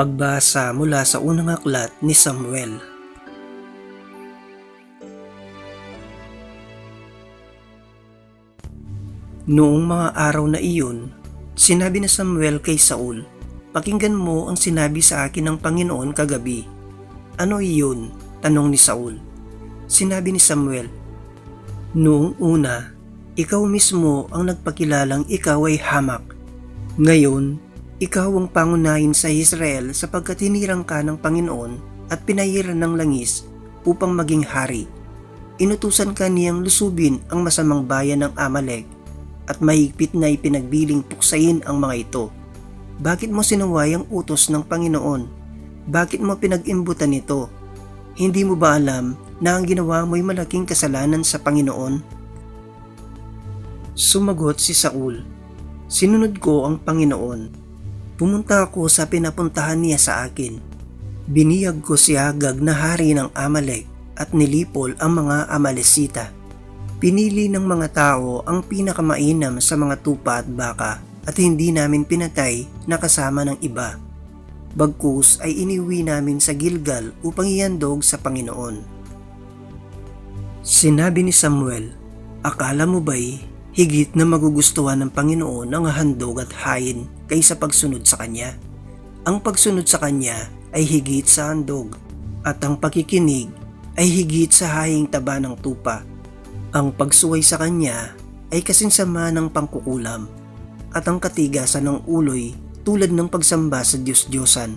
Pagbasa mula sa unang aklat ni Samuel. Noong mga araw na iyon, sinabi na Samuel kay Saul, Pakinggan mo ang sinabi sa akin ng Panginoon kagabi. Ano iyon? Tanong ni Saul. Sinabi ni Samuel, Noong una, ikaw mismo ang nagpakilalang ikaw ay hamak. Ngayon, ikaw ang pangunahin sa Israel sapagkat hinirang ka ng Panginoon at pinahiran ng langis upang maging hari. Inutusan ka niyang lusubin ang masamang bayan ng Amalek at mahigpit na ipinagbiling puksayin ang mga ito. Bakit mo sinuway ang utos ng Panginoon? Bakit mo pinag-imbutan ito? Hindi mo ba alam na ang ginawa mo'y malaking kasalanan sa Panginoon? Sumagot si Saul, Sinunod ko ang Panginoon. Pumunta ako sa pinapuntahan niya sa akin. Biniyag ko si Agag na hari ng Amalek at nilipol ang mga Amalesita. Pinili ng mga tao ang pinakamainam sa mga tupa at baka at hindi namin pinatay na kasama ng iba. Bagkus ay iniwi namin sa Gilgal upang ihandog sa Panginoon. Sinabi ni Samuel, Akala mo ba'y higit na magugustuhan ng Panginoon ang handog at hain kaysa pagsunod sa Kanya? Ang pagsunod sa Kanya ay higit sa handog at ang pakikinig ay higit sa haying taba ng tupa. Ang pagsuway sa Kanya ay kasinsama ng pangkukulam at ang katigasan ng uloy tulad ng pagsamba sa Diyos-Diyosan.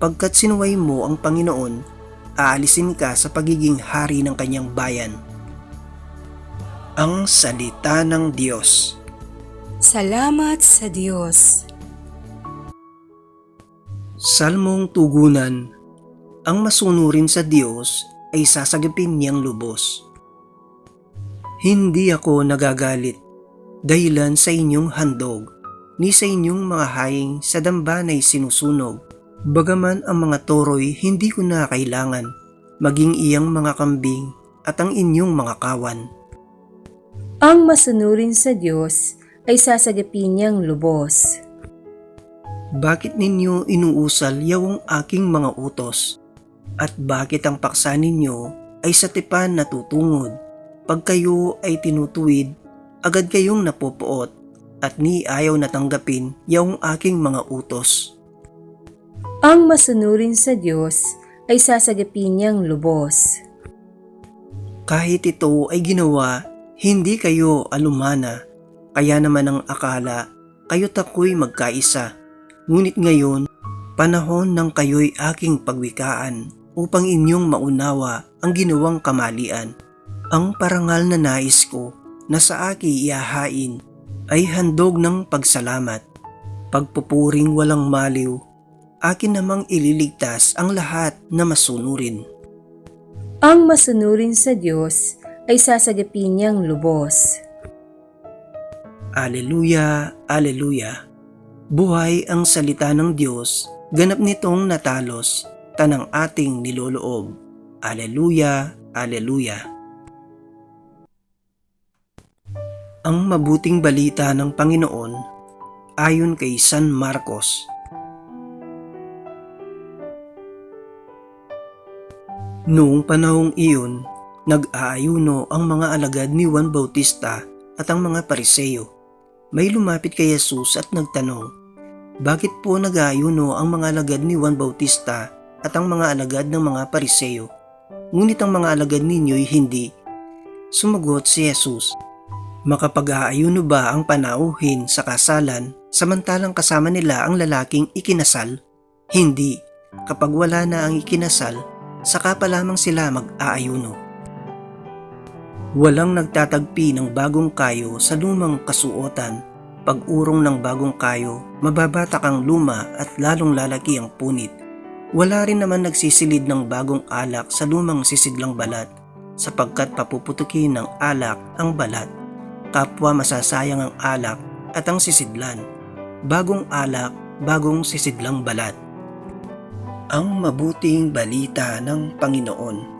Pagkat sinuway mo ang Panginoon, aalisin ka sa pagiging hari ng kanyang bayan. Ang Salita ng Diyos Salamat sa Diyos. Salmong Tugunan Ang masunurin sa Diyos ay sasagapin niyang lubos. Hindi ako nagagalit dahilan sa inyong handog, ni sa inyong mga haing sa dambanay sinusunog. Bagaman ang mga toro'y hindi ko na kailangan, maging iyang mga kambing at ang inyong mga kawan. Ang masunurin sa Diyos ay sasagapin niyang lubos. Bakit ninyo inuusal yawang aking mga utos? At bakit ang paksa ninyo ay sa tipan natutungod? Pag kayo ay tinutuwid, agad kayong napopoot at ni ayaw natanggapin yung aking mga utos. Ang masunurin sa Diyos ay sasagapin niyang lubos. Kahit ito ay ginawa, hindi kayo alumana, kaya naman ang akala, kayo't ako'y magkaisa. Ngunit ngayon, panahon ng kayo'y aking pagwikaan upang inyong maunawa ang ginawang kamalian. Ang parangal na nais ko na sa aki iyahain ay handog ng pagsalamat. Pagpupuring walang maliw, akin namang ililigtas ang lahat na masunurin. Ang masunurin sa Diyos ay sasagapin niyang lubos. Aleluya, Aleluya. Buhay ang salita ng Diyos, ganap nitong natalos, tanang ating niloloob. Aleluya, Aleluya. Ang mabuting balita ng Panginoon ayon kay San Marcos. Noong panahong iyon, nag-aayuno ang mga alagad ni Juan Bautista at ang mga pariseyo. May lumapit kay Jesus at nagtanong, Bakit po nag-aayuno ang mga alagad ni Juan Bautista at ang mga alagad ng mga pariseyo? Ngunit ang mga alagad ninyo'y hindi. Sumagot si Jesus, Makapag-aayuno ba ang panauhin sa kasalan samantalang kasama nila ang lalaking ikinasal? Hindi. Kapag wala na ang ikinasal, saka pa lamang sila mag-aayuno. Walang nagtatagpi ng bagong kayo sa lumang kasuotan. Pag urong ng bagong kayo, mababatak ang luma at lalong lalaki ang punit. Wala rin naman nagsisilid ng bagong alak sa lumang sisidlang balat sapagkat papuputukin ng alak ang balat. Kapwa masasayang ang alak at ang sisidlan. Bagong alak, bagong sisidlang balat. Ang mabuting balita ng Panginoon.